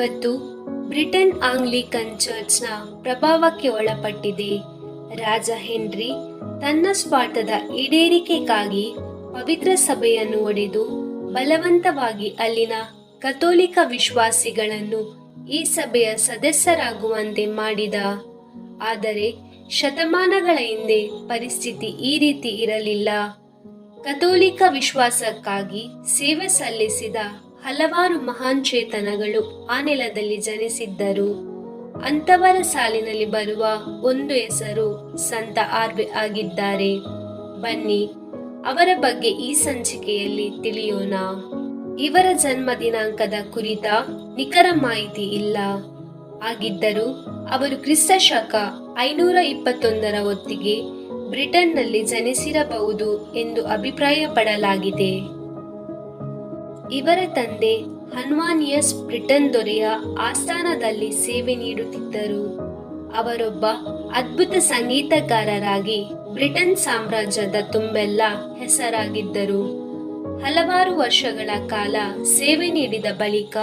ಇವತ್ತು Britain Anglican ಚರ್ಚ್ನ ಪ್ರಭಾವಕ್ಕೆ ಒಳಪಟ್ಟಿದೆ. ರಾಜ ಹೆನ್ರಿ ತನ್ನ ಸ್ವಾರ್ಥದ ಈಡೇರಿಕೆಗಾಗಿ ಪವಿತ್ರ ಸಭೆಯನ್ನು ಒಡೆದು ಬಲವಂತವಾಗಿ ಅಲ್ಲಿನ ಕಥೋಲಿಕ ವಿಶ್ವಾಸಿಗಳನ್ನು ಈ ಸಭೆಯ ಸದಸ್ಯರಾಗುವಂತೆ ಮಾಡಿದ. ಆದರೆ ಶತಮಾನಗಳ ಹಿಂದೆ ಪರಿಸ್ಥಿತಿ ಈ ರೀತಿ ಇರಲಿಲ್ಲ. ಕಥೋಲಿಕ ವಿಶ್ವಾಸಕ್ಕಾಗಿ ಸೇವೆ ಸಲ್ಲಿಸಿದ ಹಲವಾರು ಮಹಾನ್ ಚೇತನಗಳು ಆ ನೆಲದಲ್ಲಿ ಜನಿಸಿದ್ದರು. ಅಂತವರ ಸಾಲಿನಲ್ಲಿ ಬರುವ ಒಂದು ಹೆಸರು ಸಂತ ಆರ್ಬೆ ಆಗಿದ್ದಾರೆ. ಬನ್ನಿ, ಅವರ ಬಗ್ಗೆ ಈ ಸಂಚಿಕೆಯಲ್ಲಿ ತಿಳಿಯೋಣ. ಇವರ ಜನ್ಮ ದಿನಾಂಕದ ಕುರಿತ ನಿಖರ ಮಾಹಿತಿ ಇಲ್ಲ. ಆಗಿದ್ದರೂ, ಅವರು ಕ್ರಿಸ್ತ ಶಕ ಐನೂರ ಇಪ್ಪತ್ತೊಂದರ ಹೊತ್ತಿಗೆ ಬ್ರಿಟನ್ನಲ್ಲಿ ಜನಿಸಿರಬಹುದು ಎಂದು ಅಭಿಪ್ರಾಯಪಡಲಾಗಿದೆ. ಇವರ ತಂದೆ ಹನ್ವಾನಿಯಸ್ ಬ್ರಿಟನ್ ದೊರೆಯ ಆಸ್ಥಾನದಲ್ಲಿ ಸೇವೆ ನೀಡುತ್ತಿದ್ದರು. ಅವರೊಬ್ಬ ಅದ್ಭುತ ಸಂಗೀತಗಾರರಾಗಿ ಬ್ರಿಟನ್ ಸಾಮ್ರಾಜ್ಯದ ತುಂಬೆಲ್ಲ ಹೆಸರಾಗಿದ್ದರು. ಹಲವಾರು ವರ್ಷಗಳ ಕಾಲ ಸೇವೆ ನೀಡಿದ ಬಳಿಕ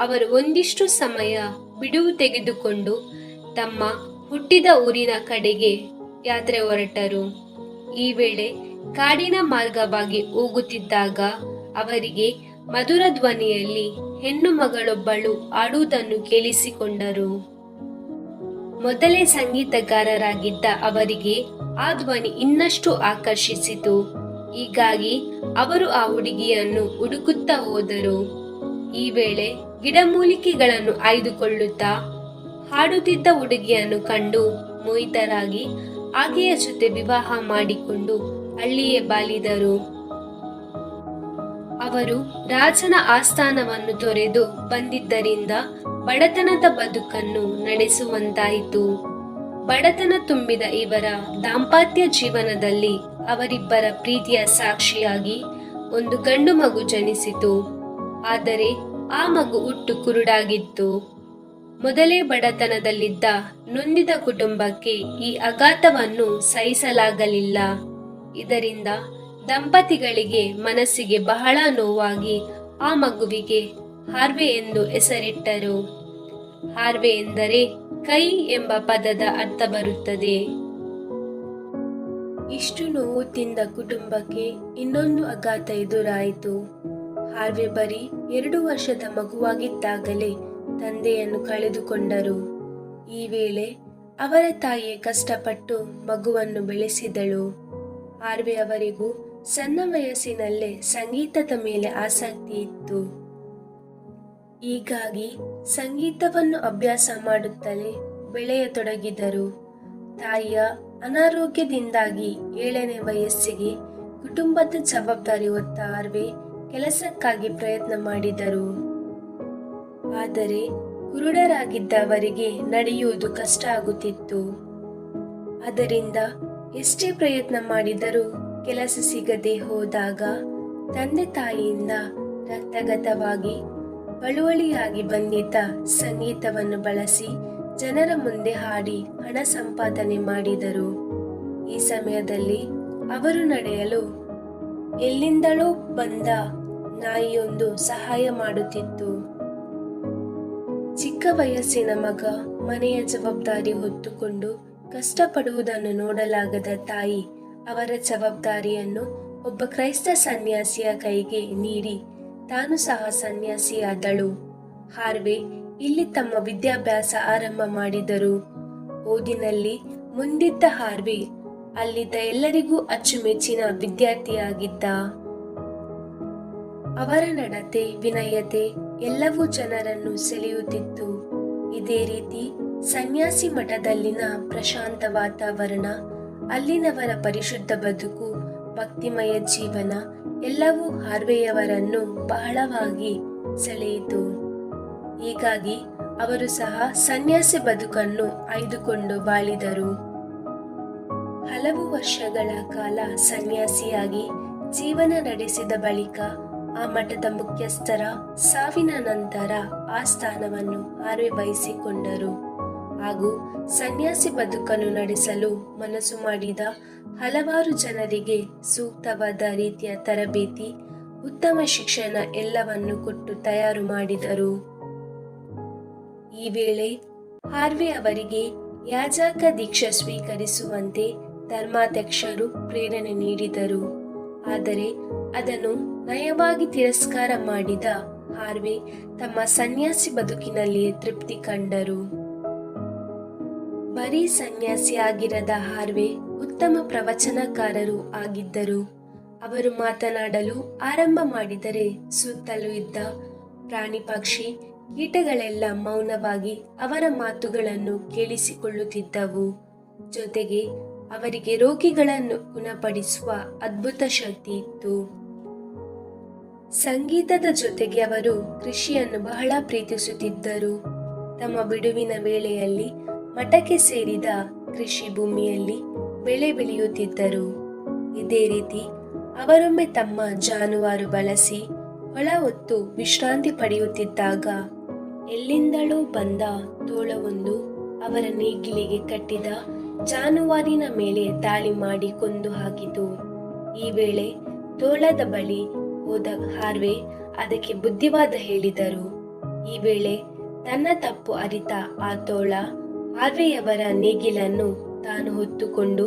ಅವರು ಒಂದಿಷ್ಟು ಸಮಯ ಬಿಡುವು ತೆಗೆದುಕೊಂಡು ತಮ್ಮ ಹುಟ್ಟಿದ ಊರಿನ ಕಡೆಗೆ ಯಾತ್ರೆ ಹೊರಟರು. ಈ ವೇಳೆ ಕಾಡಿನ ಮಾರ್ಗವಾಗಿ ಹೋಗುತ್ತಿದ್ದಾಗ ಅವರಿಗೆ ಮಧುರ ಧ್ವನಿಯಲ್ಲಿ ಹೆಣ್ಣು ಮಗಳೊಬ್ಬಳು ಆಡುವುದನ್ನು ಕೇಳಿಸಿಕೊಂಡರು. ಮೊದಲೇ ಸಂಗೀತಗಾರರಾಗಿದ್ದ ಅವರಿಗೆ ಆ ಧ್ವನಿ ಇನ್ನಷ್ಟು ಆಕರ್ಷಿಸಿತು. ಹೀಗಾಗಿ ಅವರು ಆ ಹುಡುಗಿಯನ್ನು ಹುಡುಕುತ್ತಾ ಹೋದರು. ಈ ವೇಳೆ ಗಿಡಮೂಲಿಕೆಗಳನ್ನು ಆಯ್ದುಕೊಳ್ಳುತ್ತಾ ಹಾಡುತ್ತಿದ್ದ ಹುಡುಗಿಯನ್ನು ಕಂಡು ಮೋಹಿತರಾಗಿ ಆಕೆಯ ಜೊತೆ ವಿವಾಹ ಮಾಡಿಕೊಂಡು ಅಲ್ಲಿಯೇ ಬಾಲಿದರು ಅವರು ರಾಜನ ಆಸ್ಥಾನವನ್ನು ತೊರೆದು ಬಂದಿದ್ದರಿಂದ ಬಡತನದ ಬದುಕನ್ನು ನಡೆಸುವಂತಾಯಿತು. ಬಡತನ ತುಂಬಿದ ಇವರ ದಾಂಪತ್ಯ ಜೀವನದಲ್ಲಿ ಅವರಿಬ್ಬರ ಪ್ರೀತಿಯ ಸಾಕ್ಷಿಯಾಗಿ ಒಂದು ಗಂಡು ಮಗು ಜನಿಸಿತು. ಆದರೆ ಆ ಮಗು ಹುಟ್ಟು ಕುರುಡಾಗಿತ್ತು. ಮೊದಲೇ ಬಡತನದಲ್ಲಿದ್ದ ನೊಂದಿದ ಕುಟುಂಬಕ್ಕೆ ಈ ಆಘಾತವನ್ನು ಸಹಿಸಲಾಗಲಿಲ್ಲ. ಇದರಿಂದ ದಂಪತಿಗಳಿಗೆ ಮನಸ್ಸಿಗೆ ಬಹಳ ನೋವಾಗಿ ಆ ಮಗುವಿಗೆ ಹಾರ್ವೆ ಎಂದು ಹೆಸರಿಟ್ಟರು. ಹಾರ್ವೆ ಎಂದರೆ ಕೈ ಎಂಬ ಪದದ ಅರ್ಥ ಬರುತ್ತದೆ. ಇಷ್ಟು ನೋವು ತಿಂದ ಕುಟುಂಬಕ್ಕೆ ಇನ್ನೊಂದು ಅಘಾತ ಎದುರಾಯಿತು. ಹಾರ್ವೆ ಬರೀ ಎರಡು ವರ್ಷದ ಮಗುವಾಗಿದ್ದಾಗಲೇ ತಂದೆಯನ್ನು ಕಳೆದುಕೊಂಡರು. ಈ ವೇಳೆ ಅವರ ತಾಯಿಯೇ ಕಷ್ಟಪಟ್ಟು ಮಗುವನ್ನು ಬೆಳೆಸಿದಳು. ಹಾರ್ವೆ ಅವರಿಗೂ ಸಣ್ಣ ವಯಸ್ಸಿನಲ್ಲೇ ಸಂಗೀತದ ಮೇಲೆ ಆಸಕ್ತಿ ಇತ್ತು. ಹೀಗಾಗಿ ಸಂಗೀತವನ್ನು ಅಭ್ಯಾಸ ಮಾಡುತ್ತಲೇ ಬೆಳೆಯತೊಡಗಿದರು. ತಾಯಿಯ ಅನಾರೋಗ್ಯದಿಂದಾಗಿ ಏಳನೇ ವಯಸ್ಸಿಗೆ ಕುಟುಂಬದ ಜವಾಬ್ದಾರಿ ಹೊತ್ತ ಆರ್ವೆ ಕೆಲಸಕ್ಕಾಗಿ ಪ್ರಯತ್ನ ಮಾಡಿದರು. ಆದರೆ ಕುರುಡರಾಗಿದ್ದವರಿಗೆ ನಡೆಯುವುದು ಕಷ್ಟ ಆಗುತ್ತಿತ್ತು. ಅದರಿಂದ ಎಷ್ಟೇ ಪ್ರಯತ್ನ ಮಾಡಿದರೂ ಕೆಲಸ ಸಿಗದೆ ಹೋದಾಗ ತಂದೆ ತಾಯಿಯಿಂದ ರಕ್ತಗತವಾಗಿ ಬಳುವಳಿಯಾಗಿ ಬಂದಿದ್ದ ಸಂಗೀತವನ್ನು ಬಳಸಿ ಜನರ ಮುಂದೆ ಹಾಡಿ ಹಣ ಸಂಪಾದನೆ ಮಾಡಿದರು. ಈ ಸಮಯದಲ್ಲಿ ಅವರು ನಡೆಯಲು ಎಲ್ಲಿಂದಲೋ ಬಂದ ನಾಯಿಯೊಂದು ಸಹಾಯ ಮಾಡುತ್ತಿತ್ತು. ಚಿಕ್ಕ ವಯಸ್ಸಿನ ಮಗ ಮನೆಯ ಜವಾಬ್ದಾರಿ ಹೊತ್ತುಕೊಂಡು ಕಷ್ಟಪಡುವುದನ್ನು ನೋಡಲಾಗದ ತಾಯಿ ಅವರ ಜವಾಬ್ದಾರಿಯನ್ನು ಒಬ್ಬ ಕ್ರೈಸ್ತ ಸನ್ಯಾಸಿಯ ಕೈಗೆ ನೀಡಿ ತಾನು ಸಹ ಸನ್ಯಾಸಿಯಾದಳು. ಹಾರ್ವೆ ಇಲ್ಲಿ ತಮ್ಮ ವಿದ್ಯಾಭ್ಯಾಸ ಆರಂಭ ಮಾಡಿದರು. ಓದಿನಲ್ಲಿ ಮುಂದಿದ್ದ ಹಾರ್ವೆ ಅಲ್ಲಿದ್ದ ಎಲ್ಲರಿಗೂ ಅಚ್ಚುಮೆಚ್ಚಿನ ವಿದ್ಯಾರ್ಥಿಯಾಗಿದ್ದ. ಅವರ ನಡತೆ, ವಿನಯತೆ ಎಲ್ಲವೂ ಜನರನ್ನು ಸೆಳೆಯುತ್ತಿತ್ತು. ಇದೇ ರೀತಿ ಸನ್ಯಾಸಿ ಮಠದಲ್ಲಿನ ಪ್ರಶಾಂತ ವಾತಾವರಣ ಅಲ್ಲಿನವರ ಪರಿಶುದ್ಧ ಬದುಕು, ಭಕ್ತಿಮಯ ಜೀವನ, ಎಲ್ಲವೂ ಹಾರ್ವೆಯವರನ್ನು ಬಹಳವಾಗಿ ಸೆಳೆಯಿತು. ಹೀಗಾಗಿ ಅವರು ಸಹ ಸನ್ಯಾಸಿ ಬದುಕನ್ನು ಆಯ್ದುಕೊಂಡು ಬಾಳಿದರು. ಹಲವು ವರ್ಷಗಳ ಕಾಲ ಸನ್ಯಾಸಿಯಾಗಿ ಜೀವನ ನಡೆಸಿದ ಬಳಿಕ ಆ ಮಠದ ಮುಖ್ಯಸ್ಥರ ಸಾವಿನ ನಂತರ ಆ ಸ್ಥಾನವನ್ನು ಆರ್ವೆ ವಹಿಸಿಕೊಂಡರು ಹಾಗೂ ಸನ್ಯಾಸಿ ಬದುಕನ್ನು ನಡೆಸಲು ಮನಸ್ಸು ಮಾಡಿದ ಹಲವಾರು ಜನರಿಗೆ ಸೂಕ್ತವಾದ ರೀತಿಯ ತರಬೇತಿ, ಉತ್ತಮ ಶಿಕ್ಷಣ ಎಲ್ಲವನ್ನು ಕೊಟ್ಟು ತಯಾರು ಮಾಡಿದರು. ಈ ವೇಳೆ ಹಾರ್ವೆ ಅವರಿಗೆ ಯಾಜಕ ದೀಕ್ಷೆ ಸ್ವೀಕರಿಸುವಂತೆ ಧರ್ಮಾಧ್ಯಕ್ಷರು ಪ್ರೇರಣೆ ನೀಡಿದರು. ಆದರೆ ಅದನ್ನು ನಯವಾಗಿ ತಿರಸ್ಕಾರ ಮಾಡಿದ ಹಾರ್ವೆ ತಮ್ಮ ಸನ್ಯಾಸಿ ಬದುಕಿನಲ್ಲಿಯೇ ತೃಪ್ತಿ ಕಂಡರು. ಬರೀ ಸನ್ಯಾಸಿಯಾಗಿರದ ಹಾರ್ವೆ ಉತ್ತಮ ಪ್ರವಚನಕಾರರು ಆಗಿದ್ದರು. ಅವರು ಮಾತನಾಡಲು ಆರಂಭ ಮಾಡಿದರೆ ಸುತ್ತಲೂ ಇದ್ದ ಪ್ರಾಣಿ ಪಕ್ಷಿ ಕೀಟಗಳೆಲ್ಲ ಮೌನವಾಗಿ ಅವರ ಮಾತುಗಳನ್ನು ಕೇಳಿಸಿಕೊಳ್ಳುತ್ತಿದ್ದವು. ಜೊತೆಗೆ ಅವರಿಗೆ ರೋಗಿಗಳನ್ನು ಗುಣಪಡಿಸುವ ಅದ್ಭುತ ಶಕ್ತಿ ಇತ್ತು. ಸಂಗೀತದ ಜೊತೆಗೆ ಅವರು ಕೃಷಿಯನ್ನು ಬಹಳ ಪ್ರೀತಿಸುತ್ತಿದ್ದರು. ತಮ್ಮ ಬಿಡುವಿನ ವೇಳೆಯಲ್ಲಿ ಮಠಕ್ಕೆ ಸೇರಿದ ಕೃಷಿ ಭೂಮಿಯಲ್ಲಿ ಬೆಳೆ ಬೆಳೆಯುತ್ತಿದ್ದರು. ಇದೇ ರೀತಿ ಅವರೊಮ್ಮೆ ತಮ್ಮ ಜಾನುವಾರು ಬಳಸಿ ಹೊಳ ಹೊತ್ತು ವಿಶ್ರಾಂತಿ ಪಡೆಯುತ್ತಿದ್ದಾಗ ಎಲ್ಲಿಂದಲೂ ಬಂದ ತೋಳವೊಂದು ಅವರ ನೇಗಿಲಿಗೆ ಕಟ್ಟಿದ ಜಾನುವಾರಿನ ಮೇಲೆ ದಾಳಿ ಮಾಡಿ ಕೊಂದು ಹಾಕಿತು. ಈ ವೇಳೆ ತೋಳದ ಬಳಿ ಹೋದ ಹಾರ್ವೆ ಅದಕ್ಕೆ ಬುದ್ಧಿವಾದ ಹೇಳಿದರು. ಈ ವೇಳೆ ತನ್ನ ತಪ್ಪು ಅರಿತ ಆ ತೋಳ ಹಾರ್ವೆಯವರ ನೇಗಿಲನ್ನು ತಾನು ಹೊತ್ತುಕೊಂಡು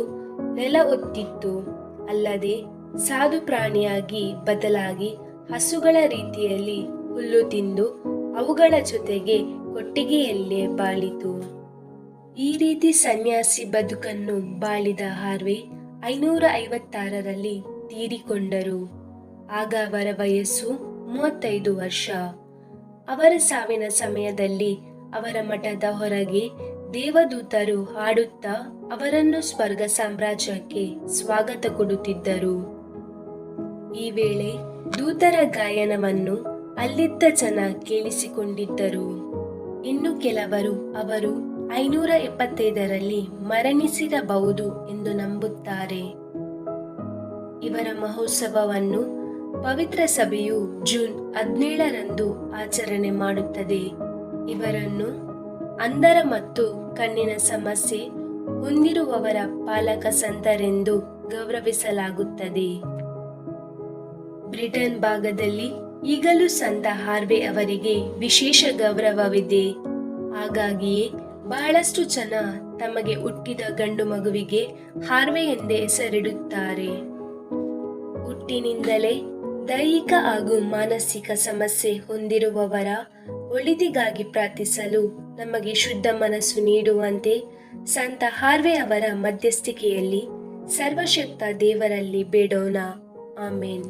ನೆಲ ಒತ್ತಿತ್ತು ಅಲ್ಲದೆ ಸಾಧು ಪ್ರಾಣಿಯಾಗಿ ಬದಲಾಗಿ ಹಸುಗಳ ರೀತಿಯಲ್ಲಿ ಹುಲ್ಲು ತಿಂದು ಅವುಗಳ ಜೊತೆಗೆ ಕೊಟ್ಟಿಗೆಯಲ್ಲೇ ಬಾಳಿತು. ಈ ರೀತಿ ಸನ್ಯಾಸಿ ಬದುಕನ್ನು ಬಾಳಿದ ಹಾರ್ವೆ ಐನೂರ ಐವತ್ತಾರರಲ್ಲಿ ತೀರಿಕೊಂಡರು. ಆಗ ಅವರ ವಯಸ್ಸು ಮೂವತ್ತೈದು ವರ್ಷ. ಅವರ ಸಾವಿನ ಸಮಯದಲ್ಲಿ ಅವರ ಮಠದ ಹೊರಗೆ ದೇವದೂತರು ಹಾಡುತ್ತಾ ಅವರನ್ನು ಸ್ವರ್ಗ ಸಾಮ್ರಾಜ್ಯಕ್ಕೆ ಸ್ವಾಗತ ಕೊಡುತ್ತಿದ್ದರು. ಈ ವೇಳೆ ದೂತರ ಗಾಯನವನ್ನು ಅಲ್ಲಿದ್ದ ಜನ ಕೇಳಿಸಿಕೊಂಡಿದ್ದರು. ಇನ್ನು ಕೆಲವರು ಅವರು ಐನೂರ ಎಪ್ಪತ್ತೈದರಲ್ಲಿ ಮರಣಿಸಿರಬಹುದು ಎಂದು ನಂಬುತ್ತಾರೆ. ಇವರ ಮಹೋತ್ಸವವನ್ನು ಪವಿತ್ರ ಸಭೆಯು ಜೂನ್ ಹದಿನೇಳರಂದು ಆಚರಣೆ ಮಾಡುತ್ತದೆ. ಇವರನ್ನು ಅಂಧರ ಮತ್ತು ಕಣ್ಣಿನ ಸಮಸ್ಯೆ ಹೊಂದಿರುವವರ ಪಾಲಕ ಸಂತರೆಂದು ಗೌರವಿಸಲಾಗುತ್ತದೆ. ಬ್ರಿಟನ್ ಭಾಗದಲ್ಲಿ ಈಗಲೂ ಸಂತ ಹಾರ್ವೆ ಅವರಿಗೆ ವಿಶೇಷ ಗೌರವವಿದೆ. ಹಾಗಾಗಿಯೇ ಬಹಳಷ್ಟು ಜನ ತಮಗೆ ಹುಟ್ಟಿದ ಗಂಡು ಮಗುವಿಗೆ ಹಾರ್ವೆ ಎಂದೇ ಹೆಸರಿಡುತ್ತಾರೆ. ಹುಟ್ಟಿನಿಂದಲೇ ದೈಹಿಕ ಹಾಗೂ ಮಾನಸಿಕ ಸಮಸ್ಯೆ ಹೊಂದಿರುವವರ ಒಳಿತಿಗಾಗಿ ಪ್ರಾರ್ಥಿಸಲು ನಮಗೆ ಶುದ್ಧ ಮನಸ್ಸು ನೀಡುವಂತೆ ಸಂತ ಹಾರ್ವೆ ಅವರ ಮಧ್ಯಸ್ಥಿಕೆಯಲ್ಲಿ ಸರ್ವಶಕ್ತ ದೇವರಲ್ಲಿ ಬೇಡೋಣ. ಆಮೇನ್.